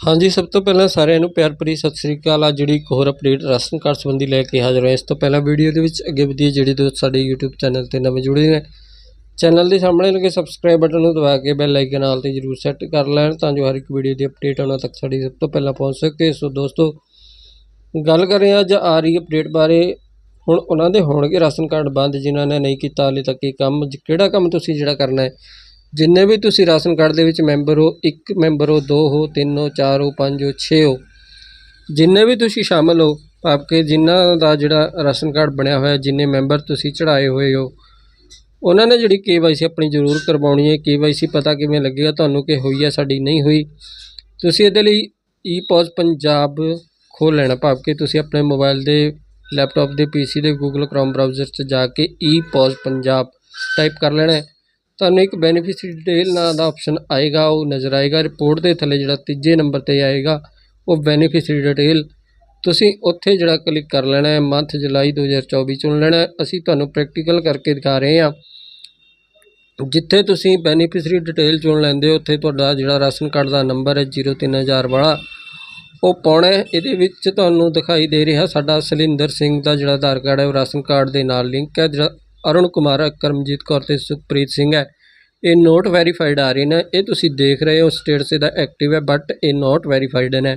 ਹਾਂਜੀ, ਸਭ ਤੋਂ ਪਹਿਲਾਂ ਸਾਰਿਆਂ ਨੂੰ ਪਿਆਰ ਭਰੀ ਸਤਿ ਸ੍ਰੀ ਅਕਾਲ। ਆ ਜਿਹੜੀ ਇੱਕ ਹੋਰ ਅਪਡੇਟ ਰਾਸ਼ਨ ਕਾਰਡ ਸੰਬੰਧੀ ਲੈ ਕੇ ਹਾਜ਼ਰ ਹੋਏ ਇਸ ਤੋਂ ਪਹਿਲਾਂ ਵੀਡੀਓ ਦੇ ਵਿੱਚ ਅੱਗੇ ਵਧੀਏ ਜਿਹੜੇ ਦੋਸਤ ਸਾਡੇ YouTube ਚੈਨਲ ਤੇ ਨਵੇਂ ਜੁੜੇ ਨੇ, ਚੈਨਲ ਦੇ ਸਾਹਮਣੇ ਲੱਗੇ ਸਬਸਕ੍ਰਾਈਬ ਬਟਨ ਨੂੰ ਦਬਾ ਕੇ ਬੈਲ ਆਈਕਨ ਨਾਲ ਤੇ ਜਰੂਰ ਸੈੱਟ ਕਰ ਲੈਣ ਤਾਂ ਜੋ ਹਰ ਇੱਕ ਵੀਡੀਓ ਦੀ ਅਪਡੇਟ ਉਹਨਾਂ ਤੱਕ ਸਾਡੀ ਸਭ ਤੋਂ ਪਹਿਲਾਂ ਪਹੁੰਚ ਸਕੇ। ਸੋ ਦੋਸਤੋ, ਗੱਲ ਕਰ ਰਹੇ ਹਾਂ ਅੱਜ ਆ ਰਹੀ ਅਪਡੇਟ ਬਾਰੇ। ਹੁਣ ਉਹਨਾਂ ਦੇ ਹੋਣਗੇ ਰਾਸ਼ਨ ਕਾਰਡ ਬੰਦ, ਜਿਨ੍ਹਾਂ ਨੇ ਨਹੀਂ ਕੀਤਾ ਹਾਲੇ ਤੱਕ ਇਹ ਕੰਮ। ਕਿਹੜਾ ਕੰਮ ਤੁਸੀਂ ਜਿਹੜਾ ਕਰਨਾ ਹੈ? ਜਿੰਨੇ ਵੀ ਤੁਸੀਂ ਰਾਸ਼ਨ ਕਾਰਡ ਦੇ ਵਿੱਚ ਮੈਂਬਰ ਹੋ, ਇੱਕ ਮੈਂਬਰ ਹੋ, ਦੋ ਹੋ, ਤਿੰਨ ਹੋ, ਚਾਰ ਹੋ, ਪੰਜ ਹੋ, ਛੇ ਹੋ, ਜਿੰਨੇ ਵੀ ਤੁਸੀਂ ਸ਼ਾਮਲ ਹੋ ਭਾਵ ਕਿ ਜਿਨ੍ਹਾਂ ਦਾ ਜਿਹੜਾ ਰਾਸ਼ਨ ਕਾਰਡ ਬਣਿਆ ਹੋਇਆ, ਜਿੰਨੇ ਮੈਂਬਰ ਤੁਸੀਂ ਚੜਾਏ ਹੋਏ ਹੋ, ਉਹਨਾਂ ਨੇ ਜਿਹੜੀ ਕੇਵਾਈਸੀ ਆਪਣੀ ਜ਼ਰੂਰ ਕਰਵਾਉਣੀ ਹੈ। ਕੇਵਾਈਸੀ ਪਤਾ ਕਿਵੇਂ ਲੱਗੇਗਾ, ਤੁਹਾਨੂੰ ਕਿ ਹੋਈ ਹੈ, ਸਾਡੀ ਨਹੀਂ ਹੋਈ। ਤੁਸੀਂ ਇਹਦੇ ਲਈ ਈ ਪੋਜ਼ ਪੰਜਾਬ ਖੋਲ੍ਹ ਲੈਣਾ ਭਾਵ ਕਿ ਤੁਸੀਂ ਆਪਣੇ ਮੋਬਾਈਲ ਦੇ ਲੈਪਟਾਪ ਦੇ ਪੀਸੀ ਦੇ ਗੂਗਲ ਕ੍ਰੋਮ ਬ੍ਰਾਊਜ਼ਰ 'ਚ ਜਾ ਕੇ ਈ ਪੋਜ਼ ਪੰਜਾਬ ਟਾਈਪ ਕਰ ਲੈਣਾ ਤੁਹਾਨੂੰ ਇੱਕ ਬੈਨੀਫਿਸ਼ਰੀ ਡਿਟੇਲ ਨਾਂ ਦਾ ਆਪਸ਼ਨ ਆਏਗਾ ਉਹ ਨਜ਼ਰ ਆਏਗਾ ਰਿਪੋਰਟ ਦੇ ਥੱਲੇ ਜਿਹੜਾ ਤੀਜੇ ਨੰਬਰ ਤੇ ਆਏਗਾ ਉਹ ਬੈਨੀਫਿਸ਼ਰੀ ਡਿਟੇਲ ਤੁਸੀਂ ਉੱਥੇ ਜਿਹੜਾ ਕਲਿੱਕ ਕਰ ਲੈਣਾ ਹੈ ਮੰਥ ਜੁਲਾਈ 2024 ਚੁਣ ਲੈਣਾ ਅਸੀਂ ਤੁਹਾਨੂੰ ਪ੍ਰੈਕਟੀਕਲ ਕਰਕੇ ਦਿਖਾ ਰਹੇ ਹਾਂ। ਜਿੱਥੇ ਤੁਸੀਂ ਬੈਨੀਫਿਸ਼ਰੀ ਡਿਟੇਲ ਚੁਣ ਲੈਂਦੇ ਹੋ ਉੱਥੇ ਤੁਹਾਡਾ ਜਿਹੜਾ ਰਾਸ਼ਨ ਕਾਰਡ ਦਾ ਨੰਬਰ ਹੈ 03000 ਵਾਲਾ। ਉਹ ਪਾਉਣਾ ਇਹਦੇ ਵਿੱਚ ਤੁਹਾਨੂੰ ਦਿਖਾਈ ਦੇ ਰਿਹਾ ਸਾਡਾ ਸਲਿੰਦਰ ਸਿੰਘ ਦਾ ਜਿਹੜਾ ਆਧਾਰ ਕਾਰਡ ਹੈ ਉਹ ਰਾਸ਼ਨ ਕਾਰਡ ਦੇ ਨਾਲ ਲਿੰਕ ਹੈ। ਜਿਹੜਾ ਅਰੁਣ ਕੁਮਾਰ ਹੈ, ਕਰਮਜੀਤ ਕੌਰ ਤੇ ਸੁਖਪ੍ਰੀਤ ਸਿੰਘ ਹੈ। ਇਹ ਨੋਟ ਵੈਰੀਫਾਈਡ ਆ ਰਹੇ ਨੇ, ਇਹ ਤੁਸੀਂ ਦੇਖ ਰਹੇ ਹੋ ਸਟੇਟਸ ਇਹਦਾ ਐਕਟਿਵ ਹੈ ਬਟ ਇਹ ਨੋਟ ਵੈਰੀਫਾਈਡ ਨੇ।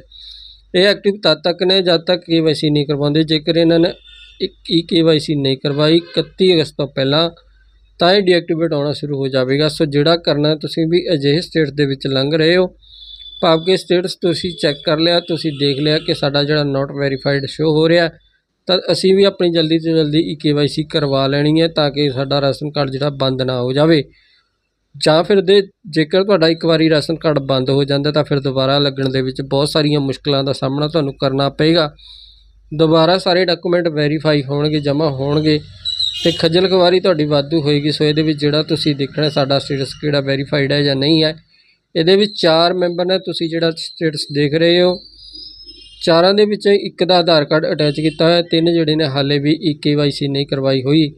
ਇਹ ਐਕਟਿਵ ਤਦ ਤੱਕ ਨੇ, ਜਦ ਤੱਕ ਕੇਵਾਈਸੀ ਨਹੀਂ ਕਰਵਾਉਂਦੇ। ਜੇਕਰ ਇਹਨਾਂ ਨੇ ਇੱਕ ਹੀ ਕੇਵਾਈਸੀ ਨਹੀਂ ਕਰਵਾਈ 31 ਅਗਸਤ ਤੋਂ ਪਹਿਲਾਂ, ਤਾਂ ਇਹ ਡੀਐਕਟੀਵੇਟ ਆਉਣਾ ਸ਼ੁਰੂ ਹੋ ਜਾਵੇਗਾ। ਸੋ ਜਿਹੜਾ ਕਰਨਾ, ਤੁਸੀਂ ਵੀ ਅਜਿਹੇ ਸਟੇਟ ਦੇ ਵਿੱਚ ਲੰਘ ਰਹੇ ਹੋ। ਭਾਵ ਕਿ ਸਟੇਟਸ ਤੁਸੀਂ ਚੈੱਕ ਕਰ ਲਿਆ, ਤੁਸੀਂ ਦੇਖ ਲਿਆ ਕਿ ਸਾਡਾ ਜਿਹੜਾ ਨਾਟ ਵੈਰੀਫਾਈਡ ਸ਼ੋ ਹੋ ਰਿਹਾ, ਤਾਂ ਅਸੀਂ ਵੀ ਆਪਣੀ ਜਲਦੀ ਤੋਂ ਜਲਦੀ ਈ ਕੇਵਾਈਸੀ ਕਰਵਾ ਲੈਣੀ ਹੈ, ਤਾਂ ਕਿ ਸਾਡਾ ਰਾਸ਼ਨ ਕਾਰਡ ਜਿਹੜਾ ਬੰਦ ਨਾ ਹੋ ਜਾਵੇ। ਜਾਂ ਫਿਰ ਦੇ ਜੇਕਰ ਤੁਹਾਡਾ ਇੱਕ ਵਾਰੀ ਰਾਸ਼ਨ ਕਾਰਡ ਬੰਦ ਹੋ ਜਾਂਦਾ ਤਾਂ ਫਿਰ ਦੁਬਾਰਾ ਲੱਗਣ ਦੇ ਵਿੱਚ ਬਹੁਤ ਸਾਰੀਆਂ ਮੁਸ਼ਕਲਾਂ ਦਾ ਸਾਹਮਣਾ ਤੁਹਾਨੂੰ ਕਰਨਾ ਪਏਗਾ। ਦੁਬਾਰਾ ਸਾਰੇ ਡਾਕੂਮੈਂਟ ਵੈਰੀਫਾਈ ਹੋਣਗੇ, ਜਮ੍ਹਾਂ ਹੋਣਗੇ ਤੇ ਖੱਜਲ ਖਵਾਰੀ ਤੁਹਾਡੀ ਵਾਧੂ ਹੋਏਗੀ। ਸੋ ਇਹਦੇ ਵਿੱਚ ਜਿਹੜਾ ਤੁਸੀਂ ਦੇਖਣਾ ਸਾਡਾ ਸਟੇਟਸ ਕਿਹੜਾ ਵੈਰੀਫਾਈਡ ਹੈ ਜਾਂ ਨਹੀਂ ਹੈ, ਇਹਦੇ ਵਿੱਚ ਚਾਰ ਮੈਂਬਰ ਨੇ ਤੁਸੀਂ ਜਿਹੜਾ ਸਟੇਟਸ ਦੇਖ ਰਹੇ ਹੋ। ਚਾਰਾਂ ਦੇ ਵਿੱਚ ਇੱਕ ਦਾ ਆਧਾਰ ਕਾਰਡ ਅਟੈਚ ਕੀਤਾ ਹੋਇਆ, ਤਿੰਨ ਜਿਹੜੇ ਨੇ ਹਾਲੇ ਵੀ ਈ ਕੇਵਾਈਸੀ ਨਹੀਂ ਕਰਵਾਈ ਹੋਈ।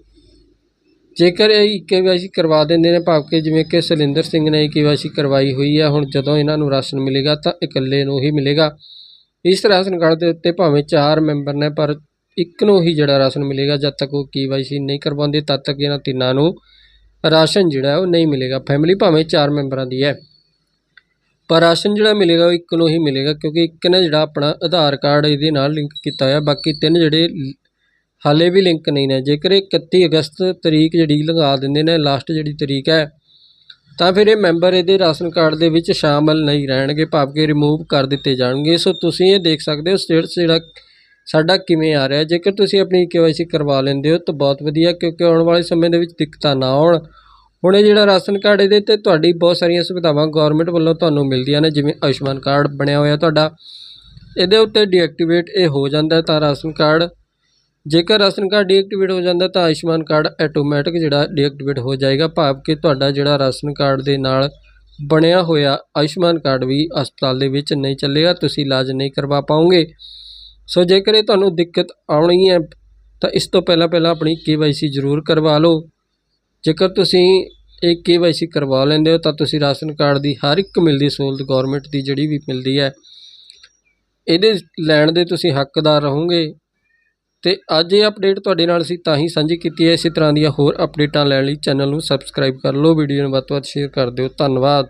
ਜੇਕਰ ਇਹ ਈ ਕੇਵਾਈਸੀ ਕਰਵਾ ਦਿੰਦੇ ਨੇ, ਭਾਵ ਕਿ ਜਿਵੇਂ ਕਿ ਸਲਿੰਦਰ ਸਿੰਘ ਨੇ ਈ ਕੇਵਾਈਸੀ ਕਰਵਾਈ ਹੋਈ ਹੈ, ਹੁਣ ਜਦੋਂ ਇਹਨਾਂ ਨੂੰ ਰਾਸ਼ਨ ਮਿਲੇਗਾ ਤਾਂ ਇਕੱਲੇ ਨੂੰ ਹੀ ਮਿਲੇਗਾ। ਇਸ ਰਾਸ਼ਨ ਕਾਰਡ ਦੇ ਉੱਤੇ ਭਾਵੇਂ ਚਾਰ ਮੈਂਬਰ ਨੇ, ਪਰ ਇੱਕ ਨੂੰ ਹੀ ਜਿਹੜਾ ਰਾਸ਼ਨ ਮਿਲੇਗਾ, ਜਦ ਤੱਕ ਉਹ ਕੇਵਾਈਸੀ ਨਹੀਂ ਕਰਵਾਉਂਦੇ, ਤਦ ਤੱਕ ਇਹਨਾਂ ਤਿੰਨਾਂ ਨੂੰ ਰਾਸ਼ਨ ਜਿਹੜਾ ਉਹ ਨਹੀਂ ਮਿਲੇਗਾ। ਫੈਮਿਲੀ ਭਾਵੇਂ ਚਾਰ ਮੈਂਬਰਾਂ ਦੀ ਹੈ। ਪਰ ਰਾਸ਼ਨ ਜਿਹੜਾ ਮਿਲੇਗਾ, ਉਹ ਇੱਕ ਨੂੰ ਹੀ ਮਿਲੇਗਾ, ਕਿਉਂਕਿ ਇੱਕ ਨੇ ਜਿਹੜਾ ਆਪਣਾ ਆਧਾਰ ਕਾਰਡ ਇਹਦੇ ਨਾਲ ਲਿੰਕ ਕੀਤਾ ਹੋਇਆ, ਬਾਕੀ ਤਿੰਨ ਜਿਹੜੇ ਹਾਲੇ ਵੀ ਲਿੰਕ ਨਹੀਂ ਨੇ। ਜੇਕਰ ਇਹ 31 ਅਗਸਤ ਤਰੀਕ ਜਿਹੜੀ ਲਗਾ ਦਿੰਦੇ ਨੇ, ਲਾਸਟ ਜਿਹੜੀ ਤਰੀਕ ਹੈ, ਤਾਂ ਫਿਰ ਇਹ ਮੈਂਬਰ ਇਹਦੇ ਰਾਸ਼ਨ ਕਾਰਡ ਦੇ ਵਿੱਚ ਸ਼ਾਮਲ ਨਹੀਂ ਰਹਿਣਗੇ, ਭਾਵ ਕਿ ਰਿਮੂਵ ਕਰ ਦਿੱਤੇ ਜਾਣਗੇ। ਸੋ ਤੁਸੀਂ ਇਹ ਦੇਖ ਸਕਦੇ ਹੋ ਸਟੇਟਸ ਜਿਹੜਾ ਸਾਡਾ ਕਿਵੇਂ ਆ ਰਿਹਾ। ਜੇਕਰ ਤੁਸੀਂ ਆਪਣੀ ਕੇਵਾਈਸੀ ਕਰਵਾ ਲੈਂਦੇ ਹੋ, ਤਾਂ ਬਹੁਤ ਵਧੀਆ, ਕਿਉਂਕਿ ਆਉਣ ਵਾਲੇ ਸਮੇਂ ਦੇ ਵਿੱਚ ਦਿੱਕਤਾਂ ਨਾ ਆਉਣ। ਹੁਣ ਇਹ ਜਿਹੜਾ ਰਾਸ਼ਨ ਕਾਰਡ ਇਹਦੇ ਤੇ ਤੁਹਾਡੀ ਬਹੁਤ ਸਾਰੀਆਂ ਸੁਵਿਧਾਵਾਂ ਗਵਰਨਮੈਂਟ ਵੱਲੋਂ ਤੁਹਾਨੂੰ ਮਿਲਦੀਆਂ ਨੇ, ਜਿਵੇਂ ਆਯੁਸ਼ਮਾਨ ਕਾਰਡ ਬਣਿਆ ਹੋਇਆ ਤੁਹਾਡਾ। ਇਹਦੇ ਉੱਤੇ ਡੀਐਕਟੀਵੇਟ ਇਹ ਹੋ ਜਾਂਦਾ ਤਾਂ ਰਾਸ਼ਨ ਕਾਰਡ। ਜੇਕਰ ਰਾਸ਼ਨ ਕਾਰਡ ਡੀਐਕਟੀਵੇਟ ਹੋ ਜਾਂਦਾ ਤਾਂ ਆਯੁਸ਼ਮਾਨ ਕਾਰਡ ਆਟੋਮੈਟਿਕ ਜਿਹੜਾ ਡੀਐਕਟੀਵੇਟ ਹੋ ਜਾਏਗਾ। ਭਾਵ ਕਿ ਤੁਹਾਡਾ ਜਿਹੜਾ ਰਾਸ਼ਨ ਕਾਰਡ ਦੇ ਨਾਲ ਬਣਿਆ ਹੋਇਆ ਆਯੁਸ਼ਮਾਨ ਕਾਰਡ ਵੀ ਹਸਪਤਾਲ ਦੇ ਵਿੱਚ ਨਹੀਂ ਚੱਲੇਗਾ, ਤੁਸੀਂ ਇਲਾਜ ਨਹੀਂ ਕਰਵਾ ਪਾਓਗੇ। ਸੋ ਜੇਕਰ ਇਹ ਤੁਹਾਨੂੰ ਦਿੱਕਤ ਆਉਣੀ ਹੈ, ਤਾਂ ਇਸ ਤੋਂ ਪਹਿਲਾਂ ਪਹਿਲਾਂ ਆਪਣੀ ਕੇਵਾਈਸੀ ਜ਼ਰੂਰ ਕਰਵਾ ਲਓ। ਜੇਕਰ ਤੁਸੀਂ ਇਹ ਕੇਵਾਈਸੀ ਕਰਵਾ ਲੈਂਦੇ ਹੋ, ਤਾਂ ਤੁਸੀਂ ਰਾਸ਼ਨ ਕਾਰਡ ਦੀ ਹਰ ਇੱਕ ਮਿਲਦੀ ਸਹੂਲਤ ਗਵਰਨਮੈਂਟ ਦੀ ਜਿਹੜੀ ਵੀ ਮਿਲਦੀ ਹੈ, ਇਹਦੇ ਲੈਣ ਦੇ ਤੁਸੀਂ ਹੱਕਦਾਰ ਰਹੋਗੇ। ਤੇ ਅੱਜ ਇਹ ਅਪਡੇਟ ਤੁਹਾਡੇ ਨਾਲ ਅਸੀਂ ਤਾਂ ਹੀ ਸਾਂਝੀ ਕੀਤੀ ਹੈ। ਇਸੇ ਤਰ੍ਹਾਂ ਦੀਆਂ ਹੋਰ ਅਪਡੇਟਾਂ ਲੈਣ ਲਈ ਚੈਨਲ ਨੂੰ ਸਬਸਕ੍ਰਾਈਬ ਕਰ ਲਓ। ਵੀਡੀਓ ਨੂੰ ਵੱਧ ਤੋਂ ਵੱਧ ਸ਼ੇਅਰ ਕਰ ਦਿਓ। ਧੰਨਵਾਦ।